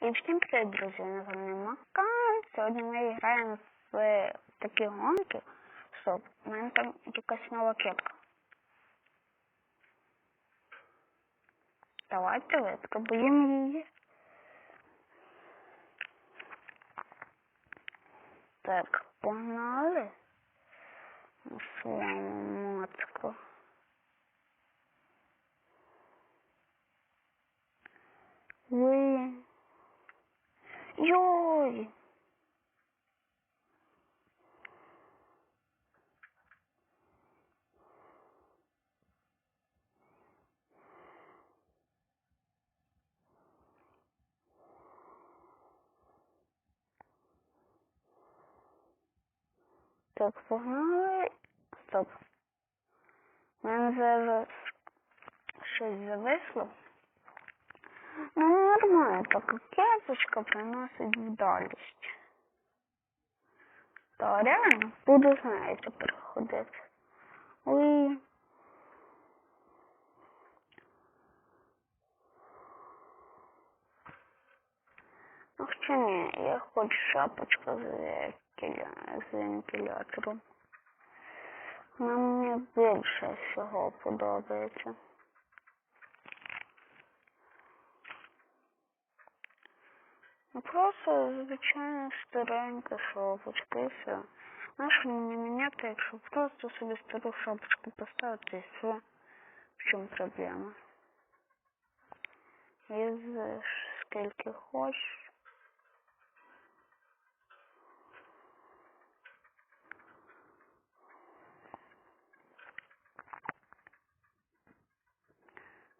І всім привіт, друзі, на вами Макан. Сьогодні ми граємо в такі гонки. Стоп, у мене там якась нова кепка. Давайте випробуємо її. Так, погнали. На своєму моцку. Ви. Йой! Так, погнали. Стоп. У мене зараз щось зависло. Ну, нормально, так кепочка приносить вдалість. Та реально буду, знаєте, переходити. Ой. Ну, що ні, я хочу шапочку з, вентиля- з вентилятором. Вона мені більше всього подобається. Ну просто звичайно старенька шапочка і все. Знаєш, мені міняти, якщо просто собі стару шапочку поставити і все. В чому проблема? Їздиш скільки хочеш.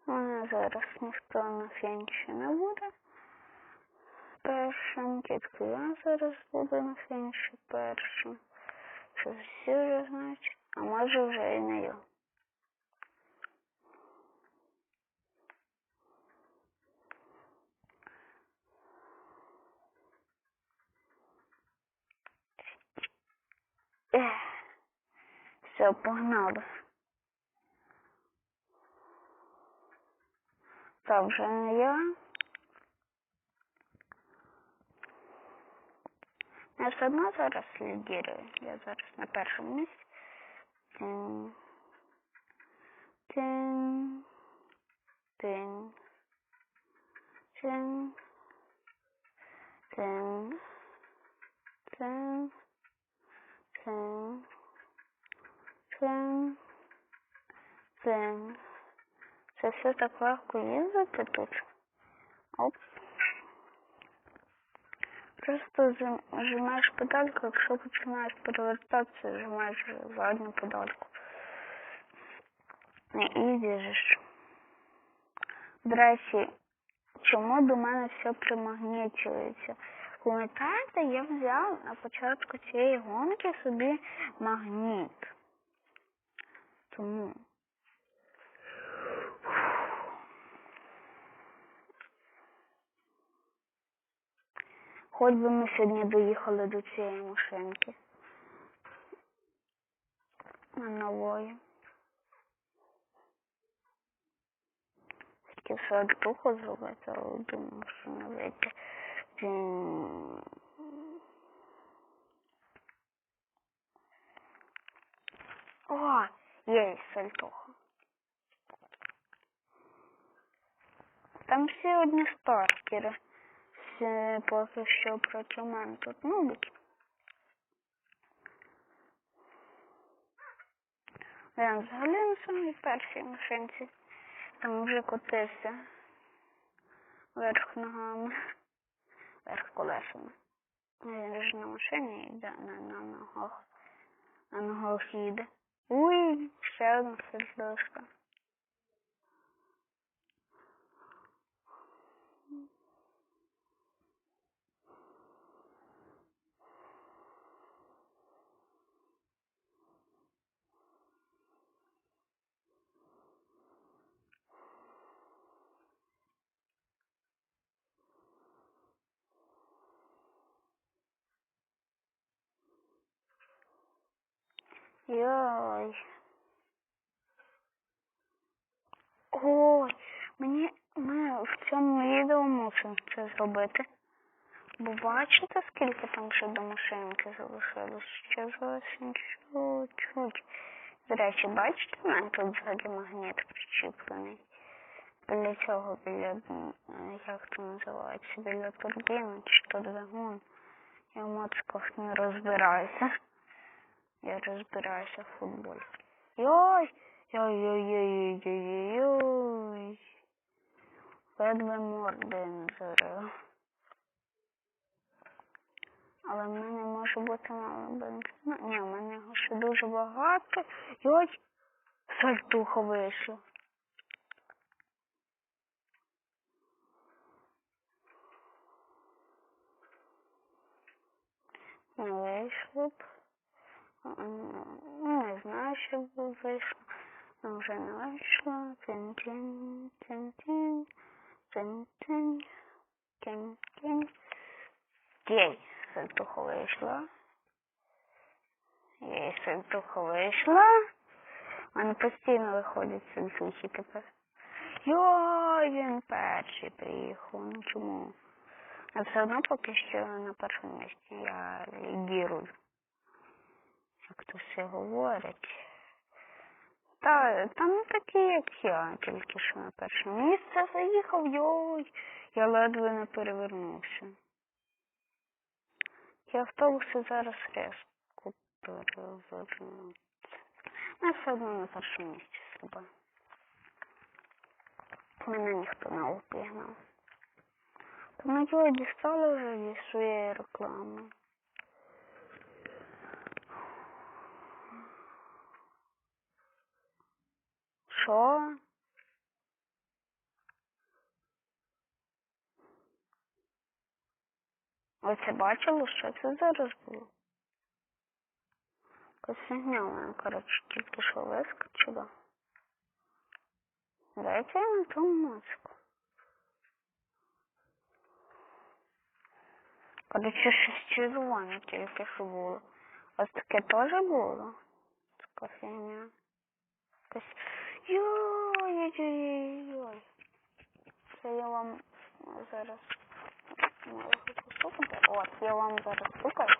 У мене зараз ніхто на фініші не буде першим, тільки я зараз буду на фініші першим. Що всі вже знають, а може вже і не я. Все, погнали. Та вже не я. Я все одно зараз лідірую. Я зараз на першому місці. Тин. Тин. Тин. Тин. Тин. Тин. Тин. Тин. Тин. Це все так легко їздити тут. Оп. Просто нажимаєш педальку, якщо починаєш перевертатися, нажимаєш задню педальку. І їдеш. До речі, чому до мене все примагнічується? Пам'ятаєте, я взяв на початку цієї гонки собі магніт. Тому. Хоч би ми сьогодні доїхали до цієї машинки. Нової. Тільки все духу зробити, але думаю, що не вийде. О, є сальтуха. Там всі одні старкери. Всі поки що проти мене тут нубики. Я взагалі на самій першій машинці. Там вже котився. Верх ногами. Верх колесами. Він ж на машині йде, на, на ногах. На ногах їде. Уй, ще одна сердечка. Йой. Ой, мені Ми в цьому відео мусимо це зробити. Бо бачите, скільки там ще до машинки залишилось? Ще зовсім чуть-чуть. До речі, бачите, в мене тут ззаді магніт причіплений. Біля цього, біля, як це називається, біля турбіни чи то двигун. Я в мотиках не розбираюся. Я розбираюся в футболі. Йой! Йой-йой-йой-йой-йой-йой. Ледве морди зарив. Але в мене може бути мало бензину. Ні, в мене його ще дуже багато. Йой! Сальтухо вийшло. Не вийшло б. Не знаю, що вийшло. Ну, вже не вийшло. Тин-тин, тин-тин, тин-тин, тин-тин. Єй, сальтухо вийшла. Єй, сальтухо вийшла. У мене постійно виходять сальтухи тепер. Йой, він перший приїхав. Ну чому? А все одно поки що на першому місці я лідірую. Як то все говорять. Та, та не такі, як я, тільки що на перше місце заїхав, йой, я ледве не перевернувся. Я автобуси зараз резко перевернуться. Я все одно на першому місці себе. Мене ніхто не обігнав. Ми його дістали вже зі своєї реклами. Що? Ви це бачили, що це зараз було? Якась фігня в мене, коротше, тільки що вискочила. Дайте на тому мозку. Коротше, щось червоне тільки що було. Ось таке теж було? Така фігня. Якась... Йой-йой-йой-йой. Це я вам зараз можу. От, я вам зараз стукаю.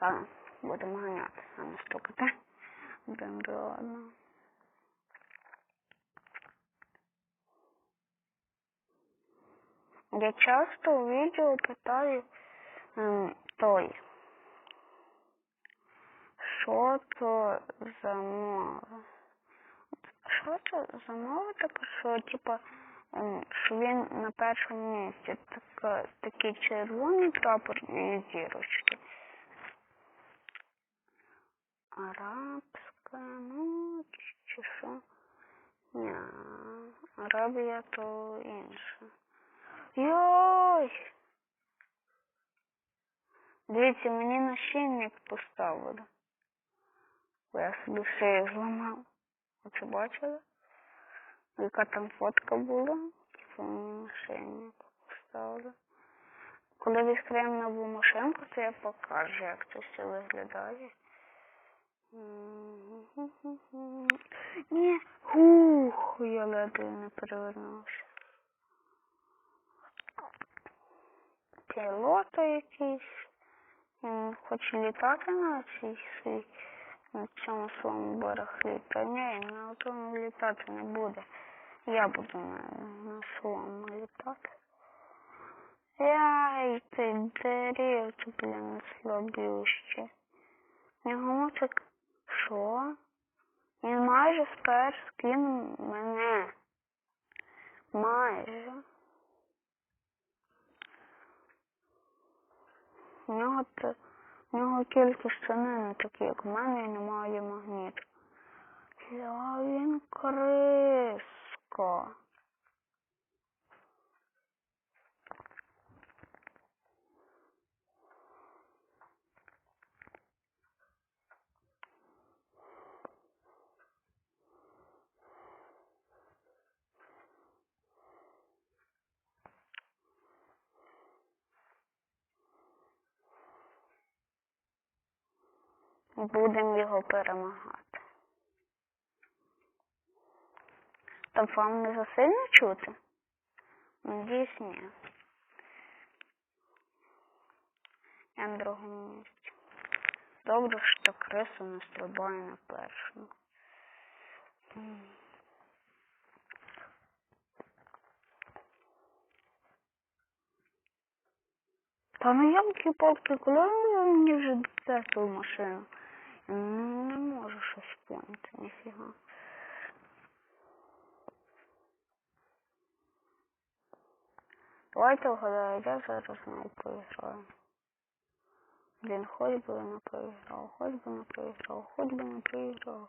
Ладно, будемо ганяти, а не стукати. До одного. Я часто у відео питаю ем, той, що то за мова? Що це за мова що типа, що він на першому місці, така, такий червоний прапор і зірочки. Арабська, ну, чи- що? Ні, Арабія то інше. Йой! Дивіться, мені нашильник поставили. Бо я собі шею зламав. Ви це бачили? Яка там фотка була? Типу мені поставили. Коли відкриємо нову машинку, то я покажу, як це все виглядає. Ні, ух, я ледве не перевернувся. Пілота якийсь. Він хоче літати на цій свій, на цьому своєму барахлі. Та ні, на тому літати не буде. Я буду на, на своєму літати. Яй, ти деревці, блін, слабюще. Його мотик, що? Він майже спершу скинув мене. Майже. У нього, те- у нього тільки штани такі, як в мене, і немає магніту. Я він криска. Будемо його перемагати. Та вам не засильно чути? Надіюсь, ні. Я на другому місці. Добре, що криса не стрибає на першому. Та ну ямки палки, коли ви мені вже дасте ту машину? Не можу щось поняти, ніфіга. Давайте вгадаю, я зараз навіть поіграю. Блін, хоч би не проіграв, хоч би не проіграв, хоч би не проіграв.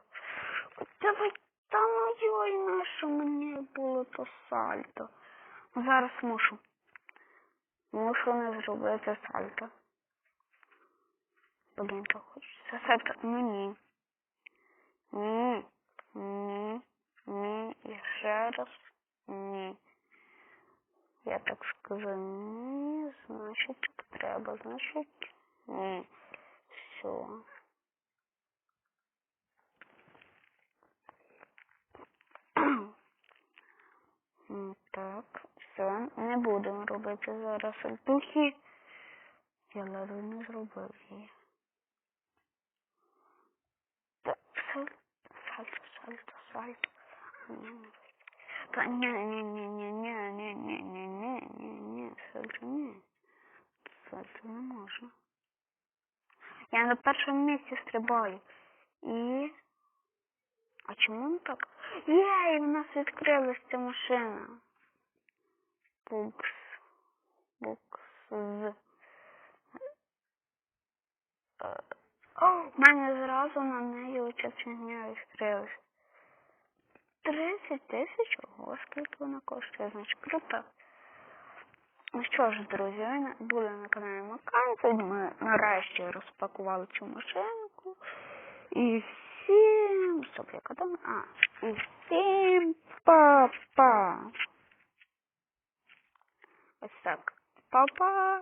Давай, та йой, на що мені було то сальто. Зараз мушу. Мушу не зробити сальто. Блин, похож. Соседка. Ну, не. Не. Не. Не. Еще раз. Не. Я так сказала не, значит, треба, значит, не. Все. Так, все, не будемо робити зараз альтухи. Я ладу не зробив її. Ні, не ні, ні, ні, ні, ні, ні, ні, ні, ні, ні, сальто ні. Сальто не можна. Я на першому місці стрибаю. І. А чому не так? Єй, в нас відкрилась ця машина. Букс. Букс. Е, О, в мене зразу на неї оця фігня відкрилась. 30 тисяч? Ого, скільки вона коштує, значить круто. Ну що ж, друзі, ви були на каналі Макан. Ми нарешті розпакували цю машинку. І всім... Стоп, яка там? А, і всім па-па. Ось так. Па-па.